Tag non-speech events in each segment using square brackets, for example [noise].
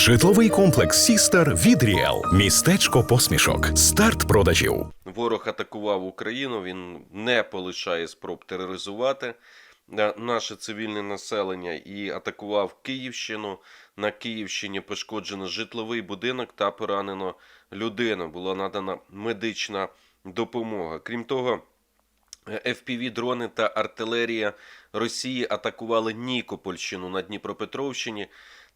Житловий комплекс Сістер від Ріел. Містечко посмішок. Старт продажів. Ворог атакував Україну, він не полишає спроб тероризувати е, наше цивільне населення і атакував Київщину. На Київщині пошкоджено житловий будинок та поранено людину. Була надана медична допомога. Крім того, fpv дрони та артилерія Росії атакували Нікопольщину на Дніпропетровщині.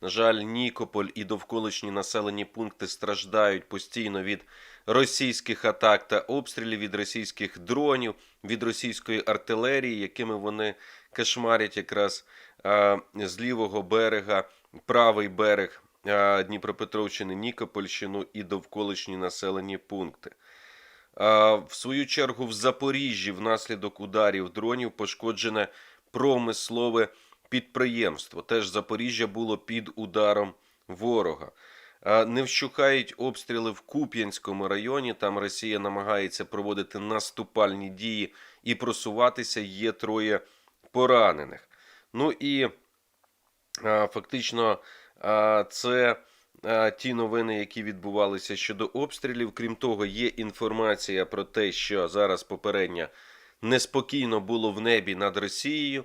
На жаль, Нікополь і довколишні населені пункти страждають постійно від російських атак та обстрілів, від російських дронів, від російської артилерії, якими вони кошмарять якраз а, з лівого берега, правий берег а, Дніпропетровщини, Нікопольщину і довколишні населені пункти. А, В свою чергу в Запоріжжі внаслідок ударів дронів пошкоджене промислове підприємство. Теж Запоріжжя було під ударом ворога. Не вщухають обстріли в Куп'янському районі. Там Росія намагається проводити наступальні дії і просуватися. Є троє поранених. Ну і фактично це ті новини, які відбувалися щодо обстрілів. Крім того, є інформація про те, що зараз попередньо неспокійно було в небі над Росією.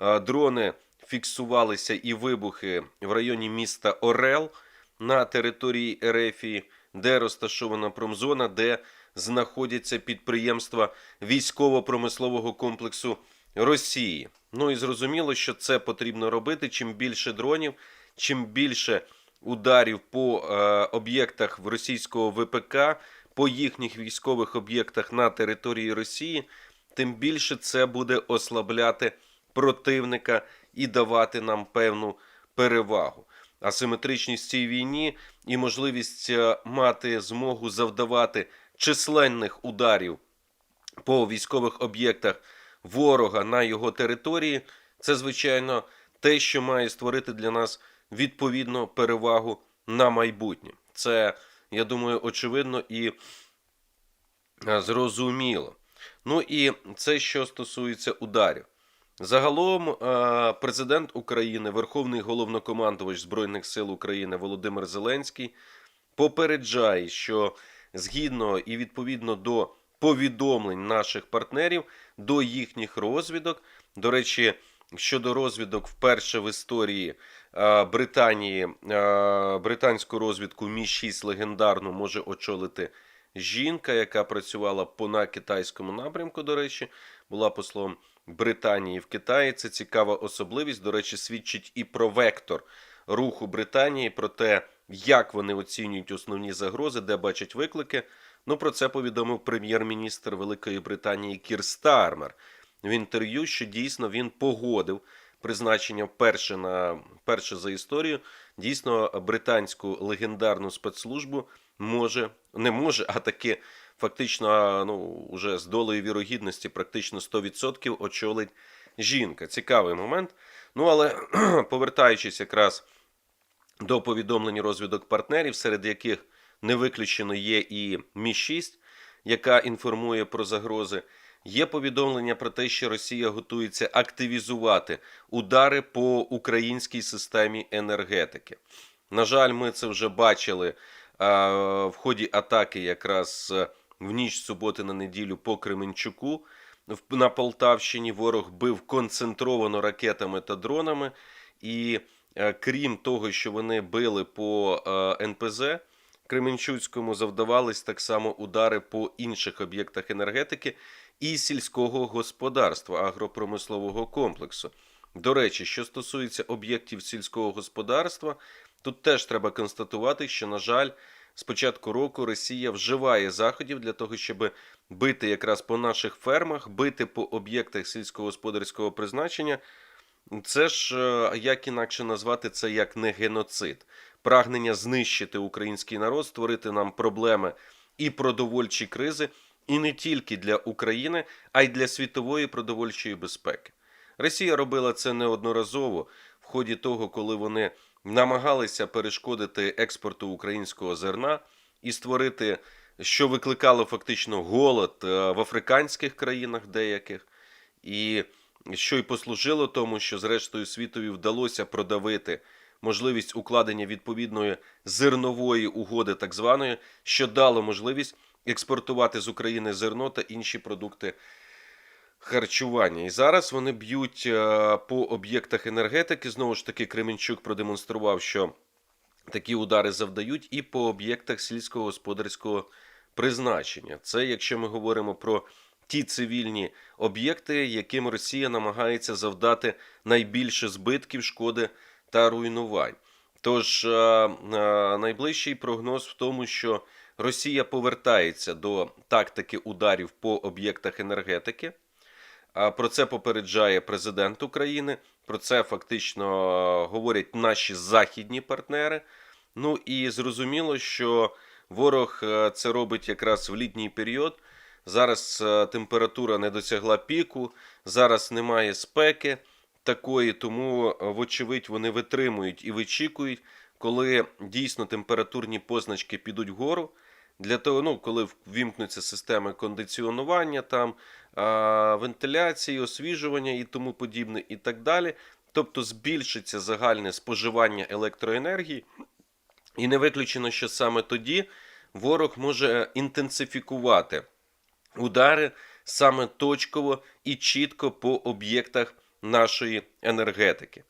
Дрони фіксувалися і вибухи в районі міста Орел на території Ерефії, де розташована промзона, де знаходяться підприємства військово-промислового комплексу Росії. Ну і зрозуміло, що це потрібно робити. Чим більше дронів, чим більше ударів по е, об'єктах в російського ВПК, по їхніх військових об'єктах на території Росії, тим більше це буде ослабляти противника і давати нам певну перевагу. Асиметричність цій війні і можливість е, мати змогу завдавати численних ударів по військових об'єктах ворога на його території, це звичайно те, що має створити для нас відповідну перевагу на майбутнє. Це, я думаю, очевидно і е, зрозуміло. Ну і це що стосується ударів. Загалом, е, президент України, Верховний головнокомандувач Збройних сил України Володимир Зеленський попереджає, що згідно і відповідно до повідомлень наших партнерів, до їхніх розвідок, до речі, щодо розвідок вперше в історії е, Британії, е, британську розвідку Мі 6 легендарну може очолити жінка, яка працювала по на китайському напрямку. До речі, була послом Британії в Китаї. Це цікава особливість. До речі, свідчить і про вектор руху Британії, про те, як вони оцінюють основні загрози, де бачать виклики. Ну про це повідомив прем'єр-міністр Великої Британії Кір Стармер в інтерв'ю, що дійсно він погодив призначення вперше на перше за історію. Дійсно, британську легендарну спецслужбу може не може, а таки фактично ну вже з долею вірогідності, практично 100% очолить жінка. Цікавий момент. Ну але [clears throat] повертаючись якраз до повідомлень розвідок партнерів, серед яких не виключено є і Мі 6 яка інформує про загрози. Є повідомлення про те, що Росія готується активізувати удари по українській системі енергетики. На жаль, ми це вже бачили в ході атаки, якраз в ніч суботи на неділю по Кременчуку. На Полтавщині ворог бив концентровано ракетами та дронами, і е, крім того, що вони били по е, НПЗ Кременчуцькому, завдавались так само удари по інших об'єктах енергетики і сільського господарства агропромислового комплексу. До речі, що стосується об'єктів сільського господарства, тут теж треба констатувати, що, на жаль, з початку року Росія вживає заходів для того, щоб бити якраз по наших фермах, бити по об'єктах сільськогосподарського призначення. Це ж е, як інакше назвати це як не геноцид, прагнення знищити український народ, створити нам проблеми і продовольчі кризи, і не тільки для України, а й для світової продовольчої безпеки. Росія робила це неодноразово в ході того, коли вони намагалися перешкодити експорту українського зерна і створити, що викликало фактично голод е, в африканських країнах деяких, і що й послужило тому, що зрештою світові вдалося продавити можливість укладення відповідної зернової угоди, так званої, що дало можливість експортувати з України зерно та інші продукти харчування. І зараз вони б'ють е, по об'єктах енергетики. Знову ж таки, Кременчук продемонстрував, що такі удари завдають, і по об'єктах сільськогосподарського призначення. Це якщо ми говоримо про ті цивільні об'єкти, яким Росія намагається завдати найбільше збитків, шкоди та руйнувань. Тож е, е, найближчий прогноз в тому, що Росія повертається до тактики ударів по об'єктах енергетики. А Про це попереджає президент України. Про це фактично е, говорять наші західні партнери. Ну і зрозуміло, що ворог е, це робить якраз в літній період. Зараз е, температура не досягла піку, зараз немає спеки такої, тому, вочевидь, вони витримують і вичікують, коли дійсно температурні позначки підуть вгору. Для того, ну, коли ввімкнуться системи кондиціонування, там, а, вентиляції, освіжування і тому подібне, і так далі. Тобто збільшиться загальне споживання електроенергії, і не виключено, що саме тоді ворог може інтенсифікувати удари саме точково і чітко по об'єктах нашої енергетики.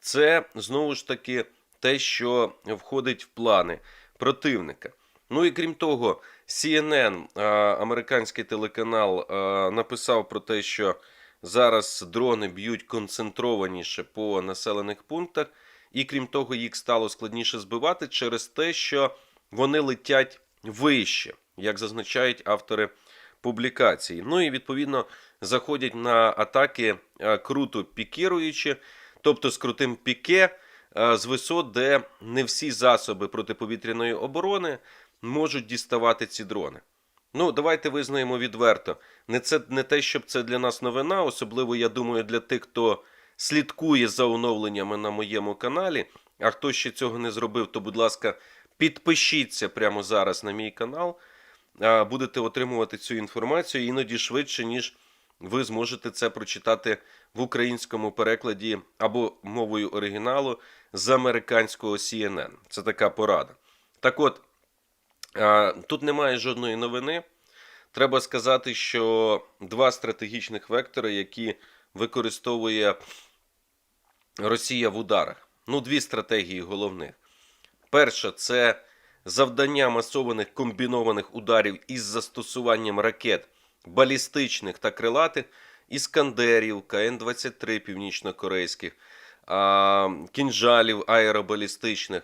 Це знову ж таки те, що входить в плани противника. Ну і крім того, CNN, американський телеканал, написав про те, що зараз дрони б'ють концентрованіше по населених пунктах, і крім того, їх стало складніше збивати через те, що вони летять вище, як зазначають автори публікації. Ну і відповідно заходять на атаки круто пікіруючи, тобто з крутим піке з висот, де не всі засоби протиповітряної оборони можуть діставати ці дрони. Ну, давайте визнаємо відверто. Не це не те, щоб це для нас новина, особливо, я думаю, для тих, хто слідкує за оновленнями на моєму каналі. А хто ще цього не зробив, то, будь ласка, підпишіться прямо зараз на мій канал. А, Будете отримувати цю інформацію іноді швидше, ніж ви зможете це прочитати в українському перекладі або мовою оригіналу з американського CNN. Це така порада. Так от, Тут немає жодної новини. Треба сказати, що два стратегічних вектори, які використовує Росія в ударах. Ну, дві стратегії головних. Перша це завдання масованих комбінованих ударів із застосуванням ракет балістичних та крилатих, іскандерів, КН-23 північнокорейських, кінжалів аеробалістичних.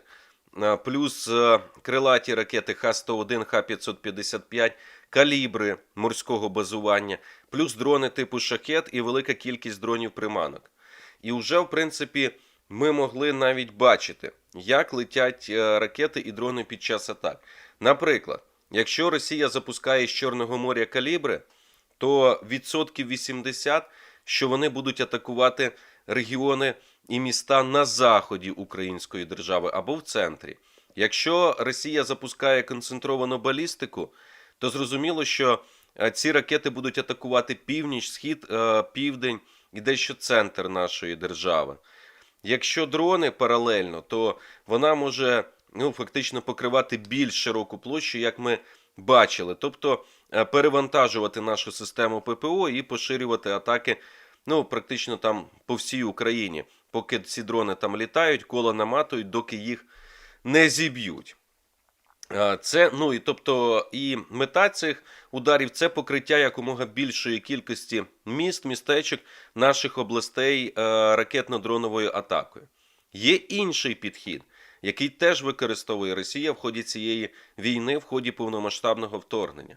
А, Плюс е, крилаті ракети Х-101, Х-555, калібри морського базування, плюс дрони типу шахет і велика кількість дронів приманок. І вже, в принципі, ми могли навіть бачити, як летять е, ракети і дрони під час атак. Наприклад, якщо Росія запускає з Чорного моря калібри, то відсотків 80, що вони будуть атакувати регіони і міста на заході української держави або в центрі. Якщо Росія запускає концентровану балістику, то зрозуміло, що е, ці ракети будуть атакувати північ, схід, е, південь і дещо центр нашої держави. Якщо дрони паралельно, то вона може ну, фактично покривати більш широку площу, як ми бачили. Тобто е, перевантажувати нашу систему ППО і поширювати атаки ну, практично там по всій Україні, поки ці дрони там літають, коло наматують, доки їх не зіб'ють. Це, ну і тобто, і мета цих ударів це покриття якомога більшої кількості міст, містечок наших областей е, ракетно-дроновою атакою. Є інший підхід, який теж використовує Росія в ході цієї війни, в ході повномасштабного вторгнення.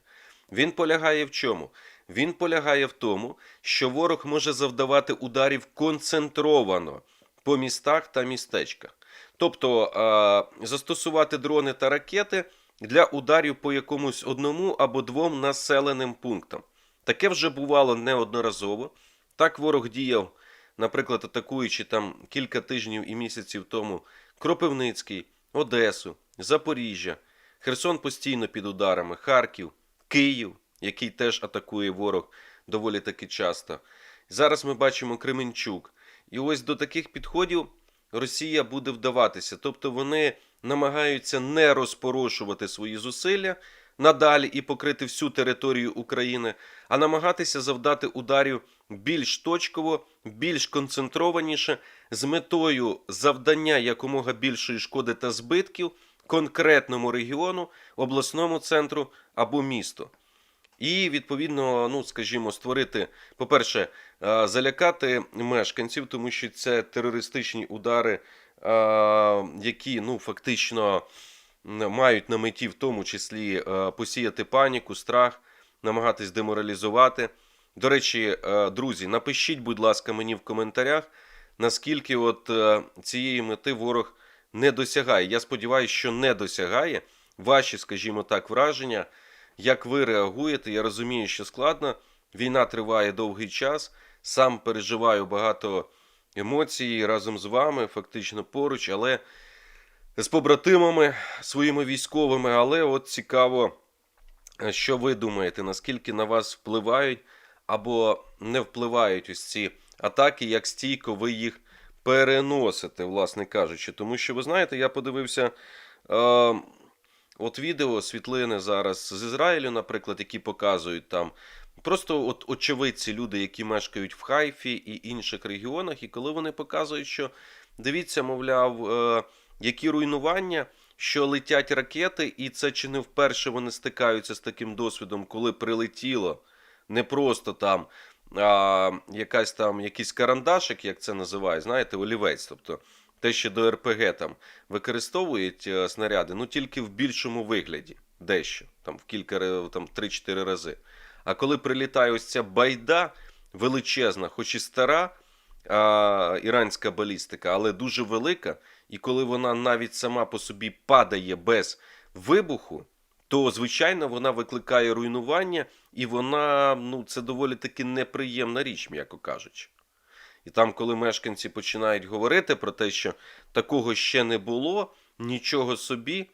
Він полягає в чому? Він полягає в тому, що ворог може завдавати ударів концентровано по містах та містечках. Тобто застосувати дрони та ракети для ударів по якомусь одному або двом населеним пунктам. Таке вже бувало неодноразово. Так ворог діяв, наприклад, атакуючи там кілька тижнів і місяців тому Кропивницький, Одесу, Запоріжжя, Херсон постійно під ударами, Харків, Київ, який теж атакує ворог доволі таки часто. Зараз ми бачимо Кременчук. І ось до таких підходів Росія буде вдаватися. Тобто вони намагаються не розпорошувати свої зусилля надалі і покрити всю територію України, а намагатися завдати ударів більш точково, більш концентрованіше, з метою завдання якомога більшої шкоди та збитків конкретному регіону, обласному центру або місту. І відповідно, ну скажімо, створити, по-перше, залякати мешканців, тому що це терористичні удари, які ну фактично мають на меті, в тому числі, посіяти паніку, страх, намагатись деморалізувати. До речі, друзі, напишіть, будь ласка, мені в коментарях, наскільки от е, цієї мети ворог не досягає. Я сподіваюся, що не досягає. Ваші, скажімо так, враження, як ви реагуєте. Я розумію, що складно. Війна триває довгий час. Сам переживаю багато емоцій разом з вами, фактично поруч, але з побратимами своїми військовими. Але от цікаво, е, що ви думаєте, наскільки на вас впливають або не впливають ось ці атаки, як стійко ви їх переносите, власне кажучи. Тому що ви знаєте, я подивився. Е, От відео, світлини зараз з Ізраїлю, наприклад, які показують там. Просто от очевидці, люди, які мешкають в Хайфі і інших регіонах, і коли вони показують, що дивіться, мовляв, е, які руйнування, що летять ракети, і це чи не вперше вони стикаються з таким досвідом, коли прилетіло не просто там а, якась там якийсь карандашик, як це називають, знаєте, олівець. Тобто те, що до РПГ там використовують е, снаряди, ну тільки в більшому вигляді, дещо, там в кілька там 3-4 рази. А коли прилітає ось ця байда величезна, хоч і стара а, іранська балістика, але дуже велика, і коли вона навіть сама по собі падає без вибуху, то звичайно вона викликає руйнування, і вона ну це доволі таки неприємна річ, м'яко кажучи. І там, коли мешканці починають говорити про те, що такого ще не було, нічого собі.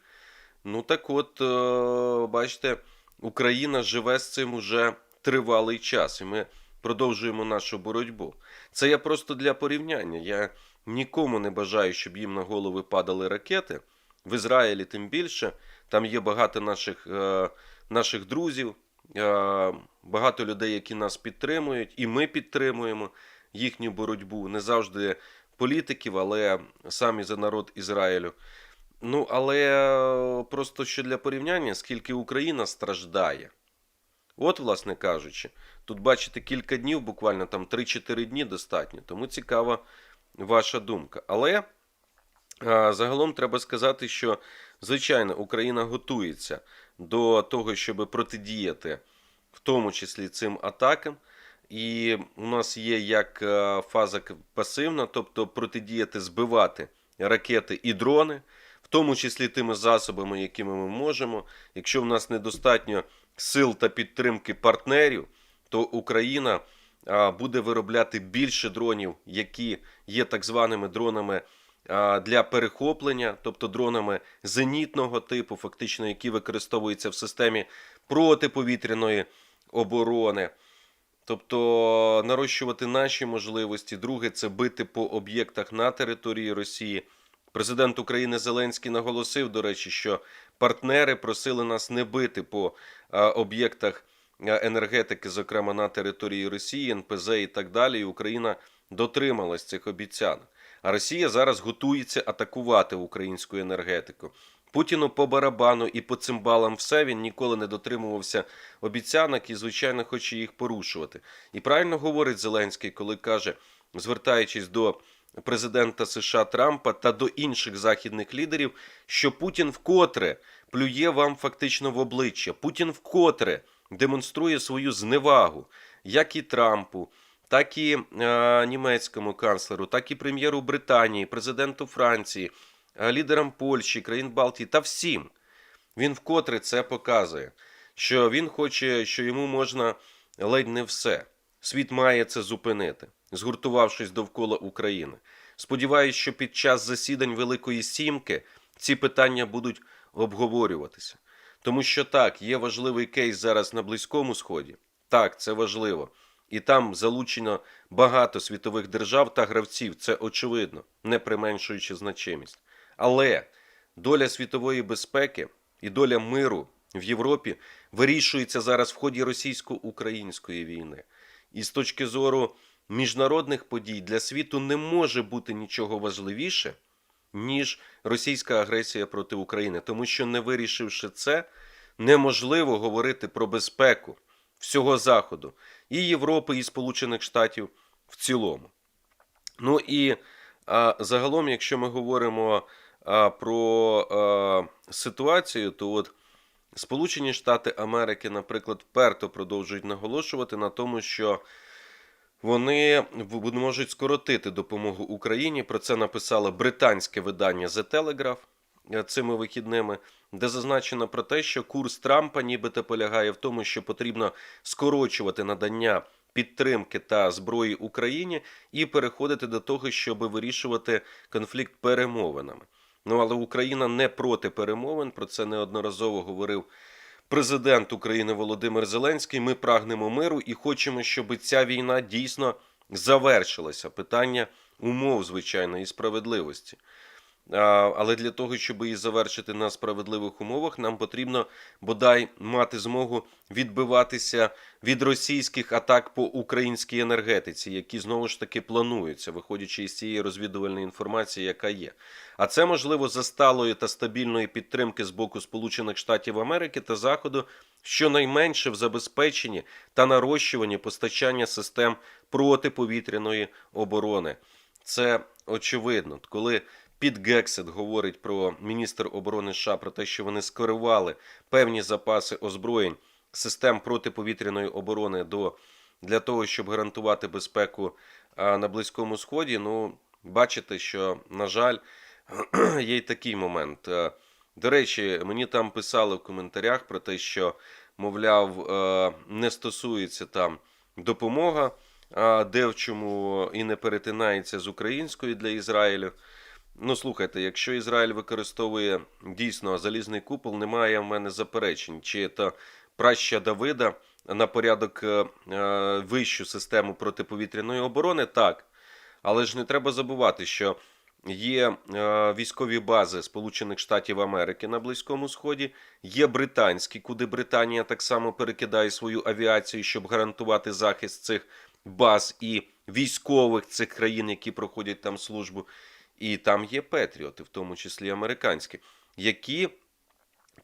Ну так от, е, бачите, Україна живе з цим уже тривалий час, і ми продовжуємо нашу боротьбу. Це я просто для порівняння. Я нікому не бажаю, щоб їм на голови падали ракети. В Ізраїлі тим більше. Там є багато наших, е, наших друзів, е, багато людей, які нас підтримують, і ми підтримуємо їхню боротьбу. Не завжди політиків, але самі за народ Ізраїлю. Ну, але е, просто що для порівняння, скільки Україна страждає. От, власне кажучи, тут бачите кілька днів, буквально там 3-4 дні достатньо. Тому цікава ваша думка. Але загалом треба сказати, що звичайно Україна готується до того, щоб протидіяти в тому числі цим атакам. І у нас є як е, фаза пасивна, тобто протидіяти, збивати ракети і дрони, в тому числі тими засобами, якими ми можемо. Якщо в нас недостатньо сил та підтримки партнерів, то Україна буде виробляти більше дронів, які є так званими дронами для перехоплення, тобто дронами зенітного типу, фактично, які використовуються в системі протиповітряної оборони. Тобто нарощувати наші можливості. Друге, це бити по об'єктах на території Росії. Президент України Зеленський наголосив, до речі, що партнери просили нас не бити по об'єктах енергетики, зокрема на території Росії, НПЗ і так далі. І Україна дотрималась цих обіцянок. А Росія зараз готується атакувати українську енергетику. Путіну по барабану і по цимбалам все він ніколи не дотримувався обіцянок і, звичайно, хоче їх порушувати. І правильно говорить Зеленський, коли каже, звертаючись до президента США Трампа та до інших західних лідерів, що Путін вкотре плює вам фактично в обличчя. Путін вкотре демонструє свою зневагу, як і Трампу, так і е, німецькому канцлеру, так і прем'єру Британії, президенту Франції, е, лідерам Польщі, країн Балтії та всім. Він вкотре це показує, що він хоче, що йому можна ледь не все. Світ має це зупинити, згуртувавшись довкола України. Сподіваюсь, що під час засідань Великої Сімки ці питання будуть обговорюватися. Тому що так, є важливий кейс зараз на Близькому Сході. Так, це важливо. І там залучено багато світових держав та гравців. Це очевидно, не применшуючи значимість. Але доля світової безпеки і доля миру в Європі вирішується зараз в ході російсько-української війни. І з точки зору міжнародних подій для світу не може бути нічого важливіше, ніж російська агресія проти України, тому що не вирішивши це, неможливо говорити про безпеку всього Заходу, і Європи, і Сполучених Штатів в цілому. Ну і а, загалом, якщо ми говоримо а, про а, ситуацію, то от Сполучені Штати Америки, наприклад, вперто продовжують наголошувати на тому, що вони можуть скоротити допомогу Україні. Про це написало британське видання The Telegraph цими вихідними, де зазначено про те, що курс Трампа нібито полягає в тому, що потрібно скорочувати надання підтримки та зброї Україні і переходити до того, щоб вирішувати конфлікт перемовинами. Ну але Україна не проти перемовин. Про це неодноразово говорив президент України Володимир Зеленський. Ми прагнемо миру і хочемо, щоб ця війна дійсно завершилася. Питання умов, звичайно, і справедливості. Але для того, щоб її завершити на справедливих умовах, нам потрібно бодай мати змогу відбиватися від російських атак по українській енергетиці, які знову ж таки плануються, виходячи із цієї розвідувальної інформації, яка є. А це можливо за сталої та стабільної підтримки з боку Сполучених Штатів Америки та Заходу, щонайменше в забезпеченні та нарощуванні постачання систем протиповітряної оборони. Це очевидно, коли Під Гексет говорить про міністр оборони США про те, що вони скерували певні запаси озброєнь систем протиповітряної оборони до для того, щоб гарантувати безпеку на Близькому Сході. Ну, бачите, що на жаль, [clears throat] є й такий момент. До речі, мені там писали в коментарях про те, що, мовляв, не стосується там допомога, де в чому і не перетинається з українською для Ізраїлю. Ну, слухайте, якщо Ізраїль використовує дійсно залізний купол, немає в мене заперечень, чи це праща Давида на порядок е, е, вищу систему протиповітряної оборони, так. Але ж не треба забувати, що є е, військові бази Сполучених Штатів Америки на Близькому Сході, є британські, куди Британія так само перекидає свою авіацію, щоб гарантувати захист цих баз і військових цих країн, які проходять там службу. І там є Петріоти, в тому числі американські, які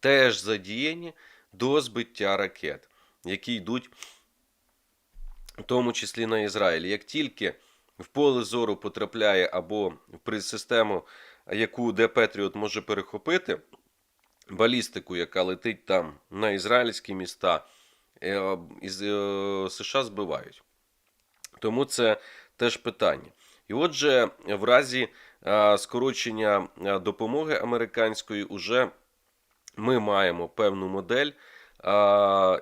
теж задіяні до збиття ракет, які йдуть в тому числі на Ізраїль. Як тільки в поле зору потрапляє або при систему, яку де Петріот може перехопити, балістику, яка летить там на ізраїльські міста, е, із е, США збивають. Тому це теж питання. І отже, в разі скорочення е, допомоги американської, уже ми маємо певну модель,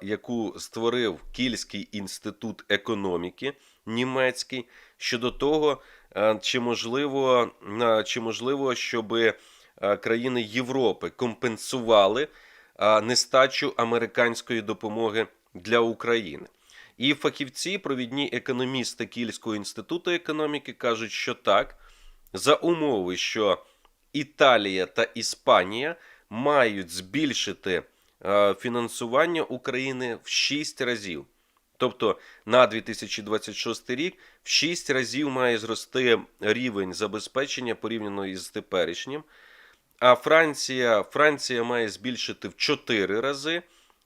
яку створив Кільський інститут економіки німецький щодо того, е, чи можливо, е, чи можливо, щоб е, країни Європи компенсували е, нестачу американської допомоги для України. І фахівці, провідні економісти Кільського інституту економіки кажуть, що так, за умови, що Італія та Іспанія мають збільшити е, фінансування України в 6 разів. Тобто на 2026 рік в 6 разів має зрости рівень забезпечення порівняно із теперішнім. А Франція, Франція має збільшити в 4 рази,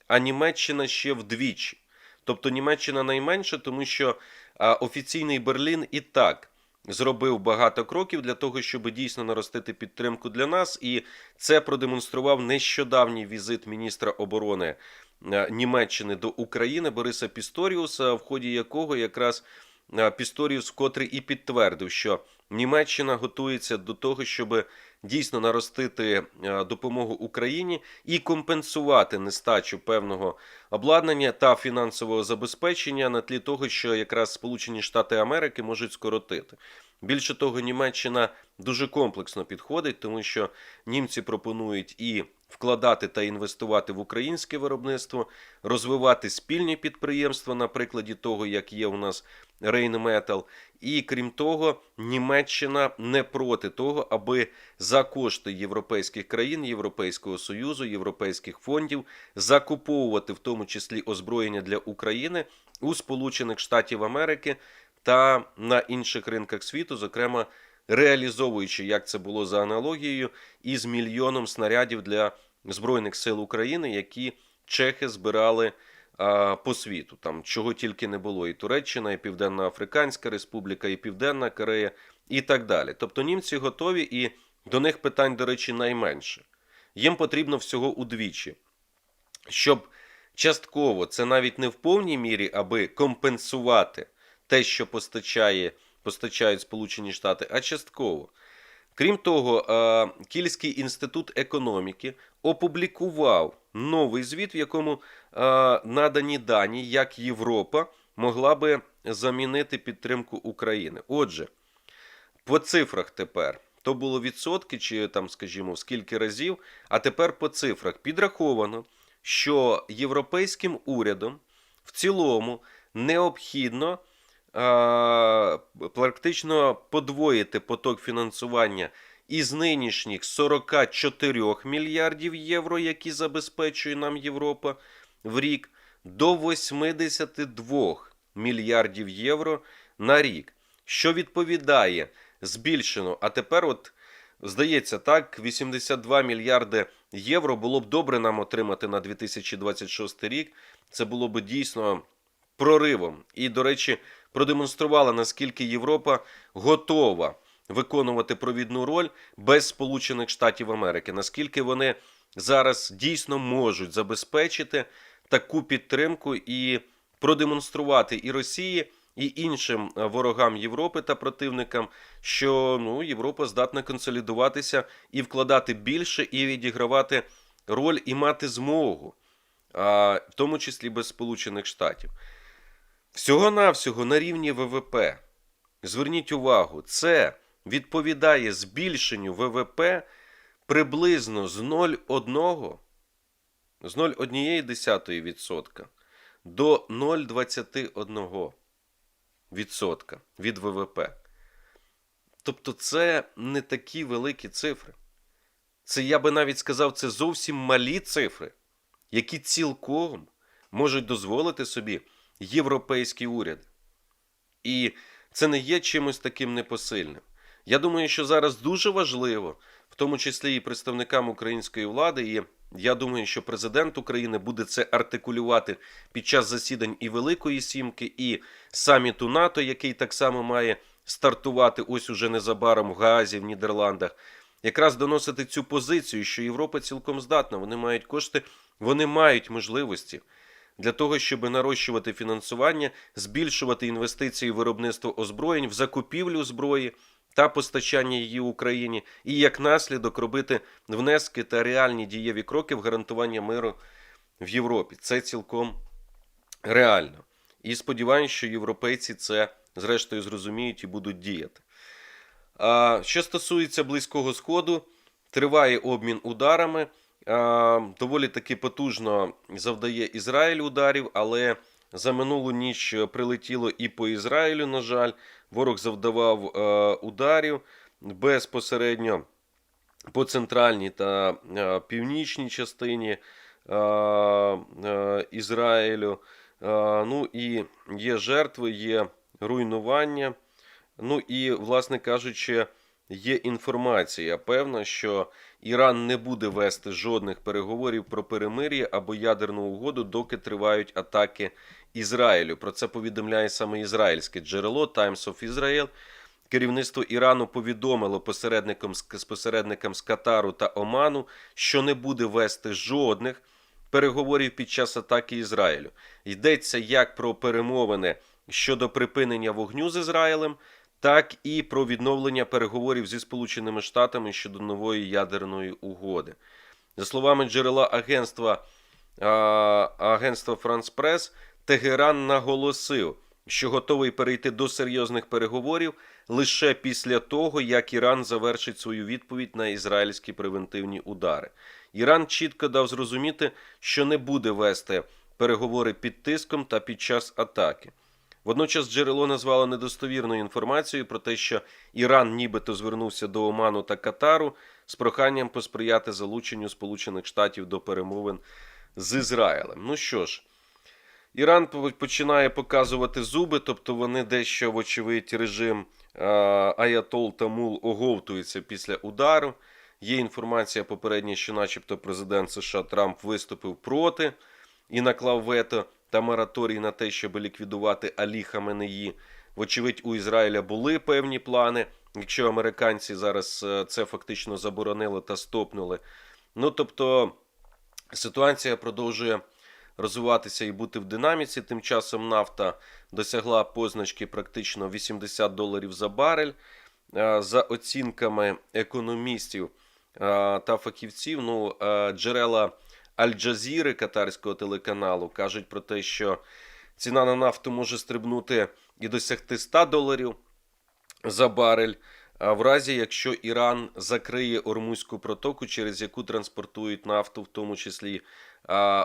а Німеччина ще вдвічі. Тобто Німеччина найменше, тому що офіційний Берлін і так зробив багато кроків для того, щоб дійсно наростити підтримку для нас, і це продемонстрував нещодавній візит міністра оборони е, Німеччини до України Бориса Пісторіуса, в ході якого якраз Пісторіус вкотре і підтвердив, що Німеччина готується до того, щоб дійсно наростити е, допомогу Україні і компенсувати нестачу певного обладнання та фінансового забезпечення на тлі того, що якраз Сполучені Штати Америки можуть скоротити. Більше того, Німеччина дуже комплексно підходить, тому що німці пропонують і вкладати та інвестувати в українське виробництво, розвивати спільні підприємства, на прикладі того, як є у нас Рейнметал. І крім того, Німеччина не проти того, аби за кошти європейських країн, Європейського союзу, європейських фондів закуповувати в тому числі озброєння для України у Сполучених Штатів Америки та на інших ринках світу, зокрема реалізовуючи, як це було за аналогією, із мільйоном снарядів для Збройних сил України, які чехи збирали а, по світу. Там чого тільки не було: і Туреччина, і Південна Африканська Республіка, і Південна Корея, і так далі. Тобто німці готові, і до них питань, до речі, найменше. Їм потрібно всього удвічі, щоб частково це навіть не в повній мірі, аби компенсувати те, що постачає, постачають Сполучені Штати, а частково. Крім того, е, Кільський інститут економіки опублікував новий звіт, в якому е, надані дані, як Європа могла би замінити підтримку України. Отже, по цифрах тепер. То було відсотки, чи там, скажімо, скільки разів, а тепер по цифрах підраховано, що європейським урядом в цілому необхідно практично подвоїти поток фінансування із нинішніх 44 мільярдів євро, які забезпечує нам Європа в рік, до 82 мільярдів євро на рік, що відповідає збільшено. А тепер, от здається, так, 82 мільярди євро було б добре нам отримати на 2026 рік. Це було б дійсно проривом. І, до речі, продемонструвала, наскільки Європа готова виконувати провідну роль без Сполучених Штатів Америки, наскільки вони зараз дійсно можуть забезпечити таку підтримку і продемонструвати і Росії, і іншим е, ворогам Європи та противникам, що ну, Європа здатна консолідуватися і вкладати більше, і відігравати роль і мати змогу, а, в тому числі без Сполучених Штатів. Всього-навсього на рівні ВВП. Зверніть увагу, це відповідає збільшенню ВВП приблизно з 0,1 з 0,1% до 0,21% відсотка від ВВП. Тобто це не такі великі цифри. Це я би навіть сказав, це зовсім малі цифри, які цілком можуть дозволити собі європейські уряди. І це не є чимось таким непосильним. Я думаю, що зараз дуже важливо, в тому числі і представникам української влади, і я думаю, що президент України буде це артикулювати під час засідань і Великої Сімки, і саміту НАТО, який так само має стартувати ось уже незабаром в Гаазі, в Нідерландах. Якраз доносити цю позицію, що Європа цілком здатна, вони мають кошти, вони мають можливості для того, щоб нарощувати фінансування, збільшувати інвестиції в виробництво озброєнь, в закупівлю зброї та постачання її Україні, і як наслідок робити внески та реальні дієві кроки в гарантування миру в Європі. Це цілком реально. І сподіваюся, що європейці це зрештою зрозуміють і будуть діяти. А, Що стосується Близького Сходу, триває обмін ударами. Доволі таки потужно завдає Ізраїль ударів, але за минулу ніч прилетіло і по Ізраїлю, на жаль, ворог завдавав е, ударів безпосередньо по центральній та е, північній частині е, Ізраїлю. Ну і є жертви, є руйнування. Ну і, власне кажучи, є інформація певна, що Іран не буде вести жодних переговорів про перемир'я або ядерну угоду, доки тривають атаки Ізраїлю. Про це повідомляє саме ізраїльське джерело Times of Israel. Керівництво Ірану повідомило посередникам з посередникам з Катару та Оману, що не буде вести жодних переговорів під час атаки Ізраїлю. Йдеться як про перемовини щодо припинення вогню з Ізраїлем, так і про відновлення переговорів зі Сполученими Штатами щодо нової ядерної угоди. За словами джерела агентства, агентства France Press, Тегеран наголосив, що готовий перейти до серйозних переговорів лише після того, як Іран завершить свою відповідь на ізраїльські превентивні удари. Іран чітко дав зрозуміти, що не буде вести переговори під тиском та під час атаки. Водночас джерело назвало недостовірною інформацією про те, що Іран нібито звернувся до Оману та Катару з проханням посприяти залученню Сполучених Штатів до перемовин з Ізраїлем. Ну що ж, Іран починає показувати зуби, тобто вони дещо, вочевидь, режим Аятол Тамул оговтується після удару. Є інформація попередня, що, начебто, президент США Трамп виступив проти і наклав вето та мораторій на те, щоб ліквідувати Алі Хаменеї. Вочевидь, у Ізраїля були певні плани. Якщо американці зараз е, це фактично заборонили та стопнули. Ну тобто ситуація продовжує розвиватися і бути в динаміці. Тим часом нафта досягла позначки практично 80 доларів за барель. Е, За оцінками економістів е, та фахівців, ну, джерела Аль-Джазіри катарського телеканалу кажуть про те, що ціна на нафту може стрибнути і досягти 100 доларів за барель. А в разі, якщо Іран закриє Ормузьку протоку, через яку транспортують нафту, в тому числі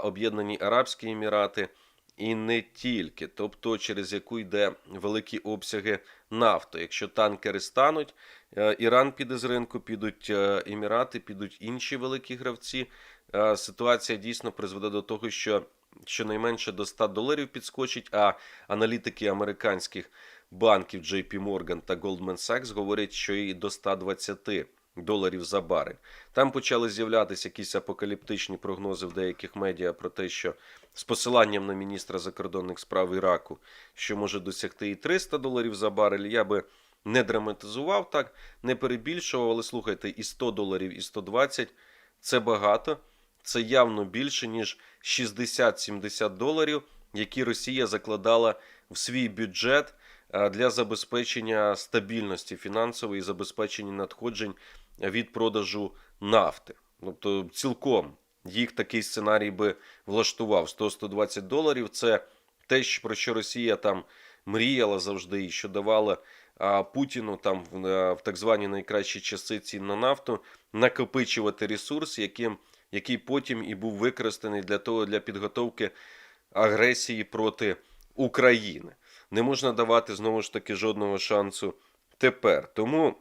Об'єднані Арабські Емірати, і не тільки, тобто через яку йде великі обсяги нафти. Якщо танкери стануть, е, Іран піде з ринку, підуть е, Емірати, підуть інші великі гравці. Е, Ситуація дійсно призведе до того, що щонайменше до 100 доларів підскочить, а аналітики американських банків JP Morgan та Goldman Sachs говорять, що і до 120 доларів за барель. Там почали з'являтися якісь апокаліптичні прогнози в деяких медіа про те, що з посиланням на міністра закордонних справ Іраку, що може досягти і 300 доларів за барель. Я би не драматизував так, не перебільшував, але слухайте, і 100 доларів, і 120 це багато. Це явно більше, ніж 60-70 доларів, які Росія закладала в свій бюджет е, для забезпечення стабільності фінансової і забезпечення надходжень від продажу нафти. Тобто, цілком їх такий сценарій би влаштував 100-120 доларів. Це те, про що Росія там мріяла завжди, і що давала а, Путіну там в, е, в так звані найкращі часи цін на нафту накопичувати ресурс, яким, який потім і був використаний для того для підготовки агресії проти України. Не можна давати знову ж таки жодного шансу тепер. Тому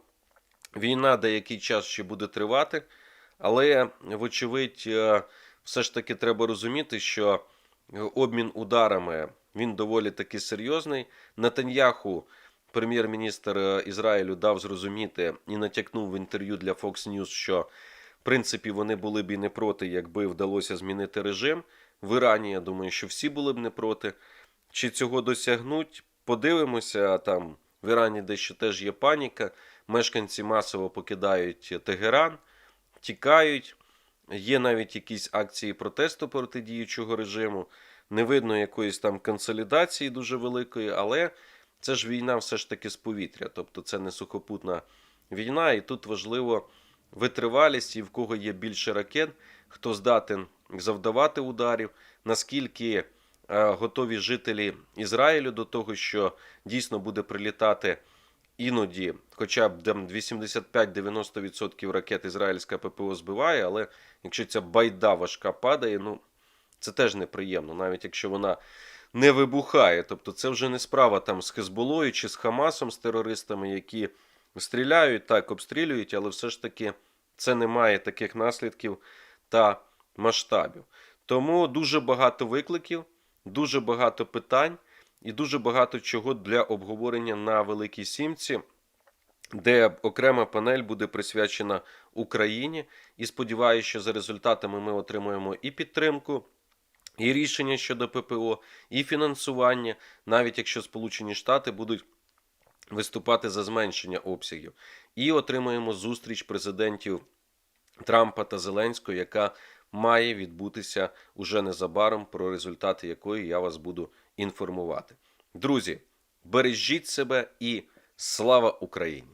війна деякий час ще буде тривати, але, вочевидь, е, все ж таки треба розуміти, що обмін ударами він доволі таки серйозний. Натаньяху, прем'єр-міністр е, Ізраїлю, дав зрозуміти і натякнув в інтерв'ю для Fox News, що принципі вони були б і не проти, якби вдалося змінити режим. В Ірані, я думаю, що всі були б не проти. Чи цього досягнуть? Подивимося. Там в Ірані дещо теж є паніка. Мешканці масово покидають Тегеран, тікають. Є навіть якісь акції протесту проти діючого режиму. Не видно якоїсь там консолідації дуже великої, але це ж війна все ж таки з повітря. Тобто це не сухопутна війна, і тут важливо витривалість і в кого є більше ракет, хто здатен завдавати ударів, наскільки е, готові жителі Ізраїлю до того, що дійсно буде прилітати іноді, хоча б 85-90% ракет ізраїльська ППО збиває, але якщо ця байда важка падає, ну це теж неприємно, навіть якщо вона не вибухає. Тобто це вже не справа там з Хезболою чи з Хамасом, з терористами, які стріляють, так, обстрілюють, але все ж таки це не має таких наслідків та масштабів. Тому дуже багато викликів, дуже багато питань і дуже багато чого для обговорення на Великій Сімці, де окрема панель буде присвячена Україні. І сподіваюся, що за результатами ми отримаємо і підтримку. І рішення щодо ППО, і фінансування, навіть якщо Сполучені Штати будуть виступати за зменшення обсягів, і отримаємо зустріч президентів Трампа та Зеленського, яка має відбутися уже незабаром, про результати якої я вас буду інформувати. Друзі, бережіть себе і слава Україні!